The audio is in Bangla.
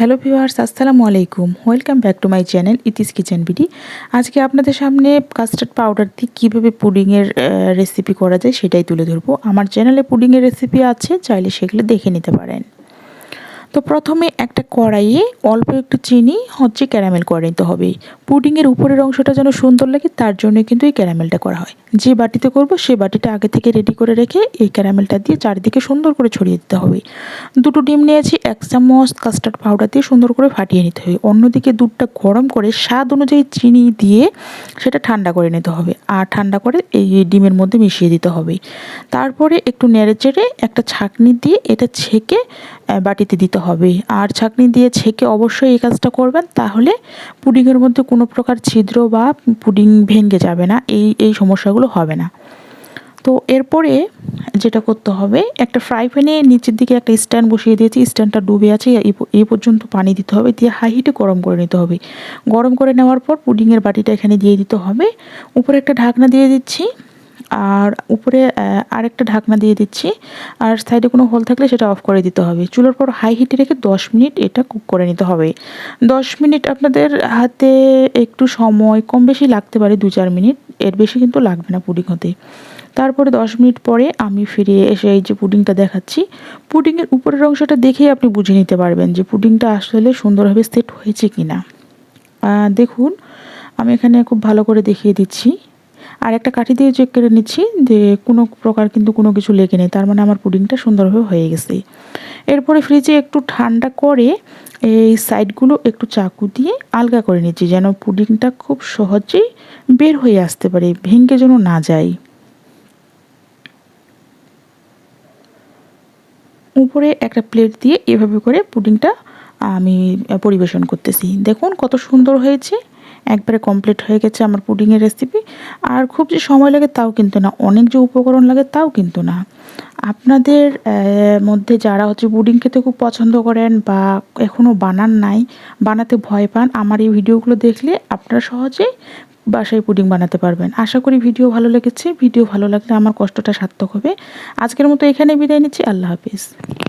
হ্যালো ভিউয়ার্স, আসসালামু আলাইকুম। Welcome back to my channel Iti's kitchen BD আজকে আপনাদের সামনে কাস্টার্ড পাউডার দিয়ে কীভাবে পুডিংয়ের রেসিপি করা যায় সেটাই তুলে ধরবো। আমার চ্যানেলে পুডিংয়ের রেসিপি আছে, চাইলে সেগুলো দেখে নিতে পারেন। তো প্রথমে একটা কড়াইয়ে অল্প একটু চিনি, হচ্ছে ক্যারামেল করে নিতে হবে। পুডিংয়ের উপরের অংশটা যেন সুন্দর লাগে, তার জন্য কিন্তু এই ক্যারামেলটা করা হয়। যে বাটিতে করব, সে বাটিটা আগে থেকে রেডি করে রেখে এই ক্যারামেলটা দিয়ে চারিদিকে সুন্দর করে ছড়িয়ে দিতে হবে। দুটো ডিম নিয়েছি, এক চামচ কাস্টার্ড পাউডার দিয়ে সুন্দর করে ফাটিয়ে নিতে হবে। অন্যদিকে দুধটা গরম করে স্বাদ অনুযায়ী চিনি দিয়ে সেটা ঠান্ডা করে নিতে হবে আর ঠান্ডা করে এই ডিমের মধ্যে মিশিয়ে দিতে হবে। তারপরে একটু নেড়ে চেড়ে একটা ছাঁকনি দিয়ে এটা ছেঁকে বাটিতে দিতে হবে। আর ছাঁকনি দিয়ে ছেঁকে অবশ্যই এই কাজটা করবেন, তাহলে পুডিংয়ের মধ্যে কোনো প্রকার ছিদ্র বা পুডিং ভেঙে যাবে না, এই এই সমস্যাগুলো হবে না। তো এরপরে যেটা করতে হবে, একটা ফ্রাই প্যানে নিচের দিকে একটা স্ট্যান্ড বসিয়ে দিয়েছি স্ট্যান্ডটা ডুবে আছে এই পর্যন্ত পানি দিতে হবে, দিয়ে হাই হিটে গরম করে নিতে হবে। গরম করে নেওয়ার পর পুডিংয়ের বাটিটা এখানে দিয়ে দিতে হবে। উপরে একটা ঢাকনা দিয়ে দিচ্ছি। আর উপরে আরেকটা ঢাকনা দিয়ে দিচ্ছি। আর সাইডে কোনো হোল থাকলে সেটা অফ করে দিতে হবে। চুলোর পর হাই হিটে রেখে দশ মিনিট এটা কুক করে নিতে হবে। দশ মিনিট আপনাদের হাতে একটু সময়, কম বেশি লাগতে পারে দু চার মিনিট। এর বেশি কিন্তু লাগবে না পুডিং হতে। তারপরে দশ মিনিট পরে আমি ফিরে এসে এই যে পুডিংটা দেখাচ্ছি। পুডিংয়ের উপরের অংশটা দেখেই আপনি বুঝে নিতে পারবেন যে পুডিংটা আসলে সুন্দরভাবে সেট হয়েছে কি না দেখুন, আমি এখানে খুব ভালো করে দেখিয়ে দিচ্ছি। আর একটা কাঠি দিয়ে চেক করে নিচ্ছি, যে কোনো প্রকার কিন্তু কোনো কিছু লেগে নেই, তার মানে আমার পুডিংটা সুন্দরভাবে হয়ে গেছে। এরপরে ফ্রিজে একটু ঠান্ডা করে এই সাইডগুলো একটু চাকু দিয়ে আলগা করে নিচ্ছি, যেন পুডিংটা খুব সহজেই বের হয়ে আসতে পারে, ভেঙে যেন না যায়। উপরে একটা প্লেট দিয়ে এভাবে করে পুডিংটা আমি পরিবেশন করতেছি। দেখুন কত সুন্দর হয়েছে। একবারে কমপ্লিট হয়ে গেছে আমার পুডিংয়ের রেসিপি আর খুব যে সময় লাগে তাও কিন্তু না, অনেক যে উপকরণ লাগে তাও কিন্তু না। আপনাদের মধ্যে যারা হচ্ছে পুডিং খেতে খুব পছন্দ করেন বা এখনও বানান নাই, বানাতে ভয় পান, আমার এই ভিডিওগুলো দেখলে আপনারা সহজেই বাসায় পুডিং বানাতে পারবেন। আশা করি ভিডিও ভালো লেগেছে। ভিডিও ভালো লাগলে আমার কষ্টটা সার্থক হবে। আজকের মতো এখানে বিদায় নিচ্ছি। আল্লাহ হাফিজ।